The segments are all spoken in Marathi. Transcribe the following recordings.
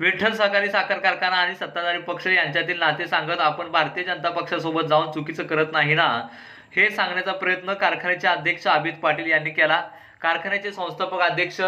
विठ्ठल सहकारी साखर कारखाना आणि सत्ताधारी पक्ष यांच्यातील नाते सांगत आपण भारतीय जनता पक्षासोबत जाऊन चुकीचं करत नाही ना? हे सांगण्याचा प्रयत्न कारखान्याचे अध्यक्ष अमित पाटील यांनी केला. कारखान्याचे संस्थापक अध्यक्ष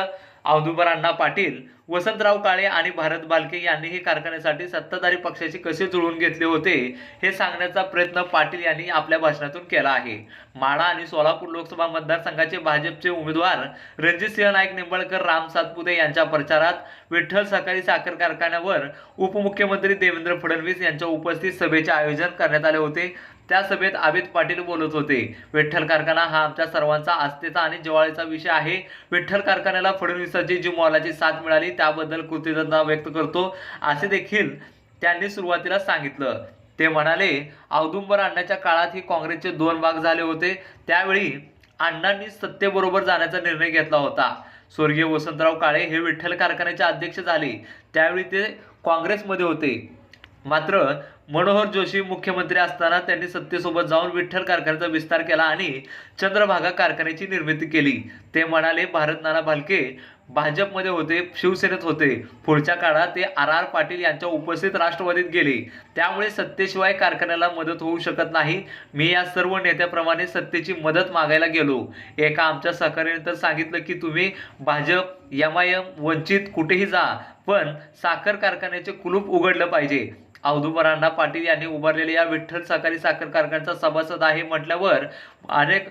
औदुंबर अण्णा पाटील वसंतराव काळे आणि भारत बालके यांनीही कारखान्यासाठी सत्ताधारी पक्षाशी कसे जुळवून घेतले होते हे सांगण्याचा प्रयत्न पाटील यांनी आपल्या भाषणातून केला आहे. माढा आणि सोलापूर लोकसभा मतदारसंघाचे भाजपचे उमेदवार रणजितसिंह नाईक निंबाळकर राम सातपुते यांच्या प्रचारात विठ्ठल सहकारी साखर कारखान्यावर उपमुख्यमंत्री देवेंद्र फडणवीस यांच्या उपस्थित सभेचे आयोजन करण्यात आले होते. त्या सभेत अमित पाटील बोलत होते. विठ्ठल कारखाना हा आमच्या सर्वांचा आस्थेचा आणि जिवाळीचा विषय आहे. विठ्ठल कारखान्याला फडणवीस सचिन जी साथ मिळाली त्याबद्दल कृतज्ञता व्यक्त करतो. असे देखील त्यांनी सुरुवातीला सांगितलं. ते म्हणाले औदुंबर अण्णाच्या काळात ही काँग्रेसचे दोन भाग झाले होते. त्यावेळी अण्णांनी सत्तेबरोबर जाण्याचा निर्णय घेतला होता. स्वर्गीय वसंतराव काळे हे विठ्ठल कारखान्याचे अध्यक्ष झाले. त्यावेळी ते काँग्रेसमध्ये होते. मात्र मनोहर जोशी मुख्यमंत्री असताना त्यांनी सत्तेसोबत जाऊन विठ्ठल कारखान्याचा विस्तार केला आणि चंद्रभागा कारखान्याची निर्मिती केली. ते म्हणाले भारत नाना भालके भाजपमध्ये होते शिवसेनेत होते. पुढच्या काळात ते आर आर पाटील यांच्या उपस्थित राष्ट्रवादीत गेले. त्यामुळे सत्तेशिवाय कारखान्याला मदत होऊ शकत नाही. मी या सर्व नेत्याप्रमाणे सत्तेची मदत मागायला गेलो. एका आमच्या सहकार्याने तर सांगितलं की तुम्ही Bhajap M I M Vanchit कुठेही जा पण साखर कारखान्याचे कुलूप उघडलं पाहिजे. औदुंबरांना पाटील यांनी उभारलेल्या या विठ्ठल सहकारी साखर कारखान्याचा सभासद आहे म्हटल्यावर अनेक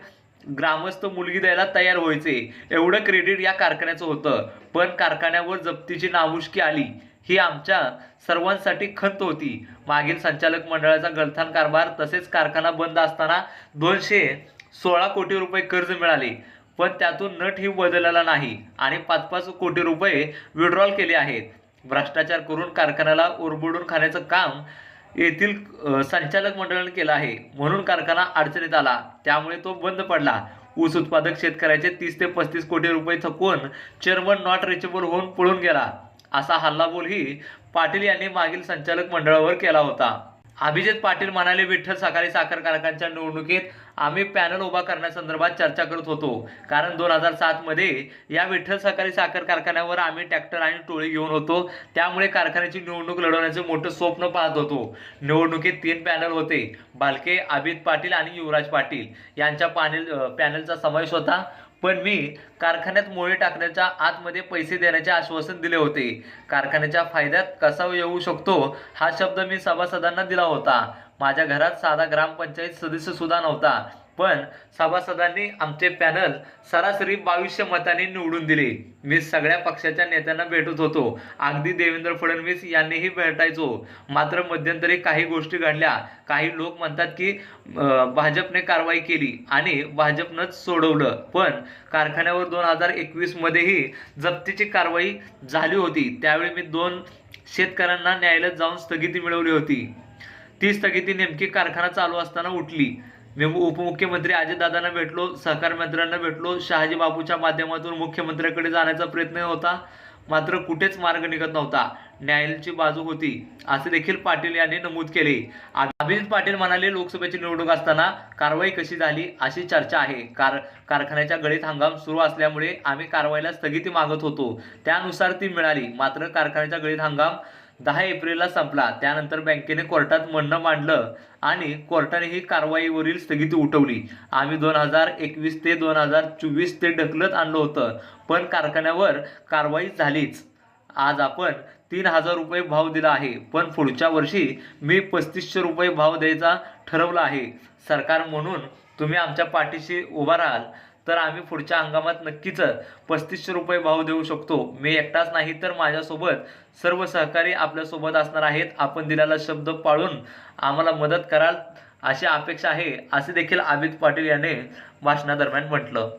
ग्रामस्थ मुलगी द्यायला तयार व्हायचे. एवढं क्रेडिट या कारखान्याचं होतं. पण कारखान्यावर जप्तीची नामुष्की आली. ही आमच्या सर्वांसाठी खंत होती. मागील संचालक मंडळाचा गलथान कारभार तसेच कारखाना बंद असताना दोनशे सोळा कोटी रुपये कर्ज मिळाले. पण त्यातून नटही बदलला नाही आणि पाच पाच कोटी रुपये विड्रॉल केले आहेत. भ्रष्टाचार करून कारखान्याला ओरबडून खाण्याचं काम येथील संचालक मंडळाने केला आहे. म्हणून कारखाना अडचणीत आला. त्यामुळे तो बंद पडला. ऊस उत्पादक शेतकऱ्याचे तीस ते पस्तीस कोटी रुपये थकवून चेअरमन नॉट रिचेबल होऊन पळून गेला. असा हल्लाबोलही पाटील यांनी मागील संचालक मंडळावर केला होता. अभिजित पाटील म्हणाले विठ्ठल सहकारी साखर कारखान्याच्या निवडणुकीत आम्ही पॅनल उभा करण्यासंदर्भात चर्चा करत होतो. कारण दोन हजार सातमध्ये या विठ्ठल सहकारी साखर कारखान्यावर आम्ही ट्रॅक्टर आणि टोळी घेऊन होतो. त्यामुळे कारखान्याची निवडणूक लढवण्याचे मोठं स्वप्न पाहत होतो. निवडणुकीत तीन पॅनल होते. बालके अभित पाटील आणि युवराज पाटील. यांच्या पॅनल पॅनलचा समावेश होता. पण मी कारखान्यात मोळे टाकण्याच्या आतमध्ये पैसे देण्याचे आश्वासन दिले होते. कारखान्याच्या फायद्यात कसा येऊ शकतो हा शब्द मी सभासदांना दिला होता. माझ्या घरात साधा ग्रामपंचायत सदस्य सुद्धा नव्हता. पण सभासदांनी आमचे पॅनल सरासरी बावीसशे मतांनी निवडून दिले. मी सगळ्या पक्षाच्या नेत्यांना भेटत होतो. अगदी देवेंद्र फडणवीस यांनीही भेटायचो. मात्र मध्यंतरी काही गोष्टी घडल्या. काही लोक म्हणतात की भाजपने कारवाई केली आणि भाजपनंच सोडवलं. पण कारखान्यावर दोन हजार एकवीसमध्येही जप्तीची कारवाई झाली होती. त्यावेळी मी दोन शेतकऱ्यांना न्यायालयात जाऊन स्थगिती मिळवली होती. ती स्थगिती नेमकी कारखाना चालू असताना उठली. मी उपमुख्यमंत्री अजितदादांना भेटलो सहकार मंत्र्यांना भेटलो शहाजी बापूच्या माध्यमातून मुख्यमंत्र्याकडे जाण्याचा प्रयत्न होता. मात्र कुठेच मार्ग निघत नव्हता. न्यायालयाची बाजू होती. असे देखील पाटील यांनी नमूद केले. अभिजित पाटील म्हणाले लोकसभेची निवडणूक असताना कारवाई कशी झाली अशी चर्चा आहे. कार कारखान्याच्या गळीत हंगाम सुरू असल्यामुळे आम्ही कारवाईला स्थगिती मागत होतो. त्यानुसार ती मिळाली. मात्र कारखान्याच्या गळीत हंगाम दहा एप्रिलला संपला. त्यानंतर बँकेने कोर्टात म्हणणं मांडलं आणि कोर्टाने ही कारवाईवरील स्थगिती उठवली. आम्ही दोन हजार एकवीस ते दोन हजार चोवीस ते ढकलत आणलं होतं पण कारखान्यावर कारवाई झालीच. आज आपण तीन हजार रुपये भाव दिला आहे पण पुढच्या वर्षी मी पस्तीसशे रुपये भाव द्यायचा ठरवला आहे. सरकार म्हणून तुम्ही आमच्या पाठीशी उभा राहाल. तर आम्ही पुढच्या हंगामात नक्कीच पस्तीसशे रुपये भाव देऊ शकतो. मी एकटाच नाही तर माझ्यासोबत सर्व सहकारी आपल्यासोबत असणार आहेत. आपण दिलेला शब्द पाळून आम्हाला मदत कराल अशी अपेक्षा आहे असे देखील अमित पाटील याने भाषणादरम्यान म्हटलं.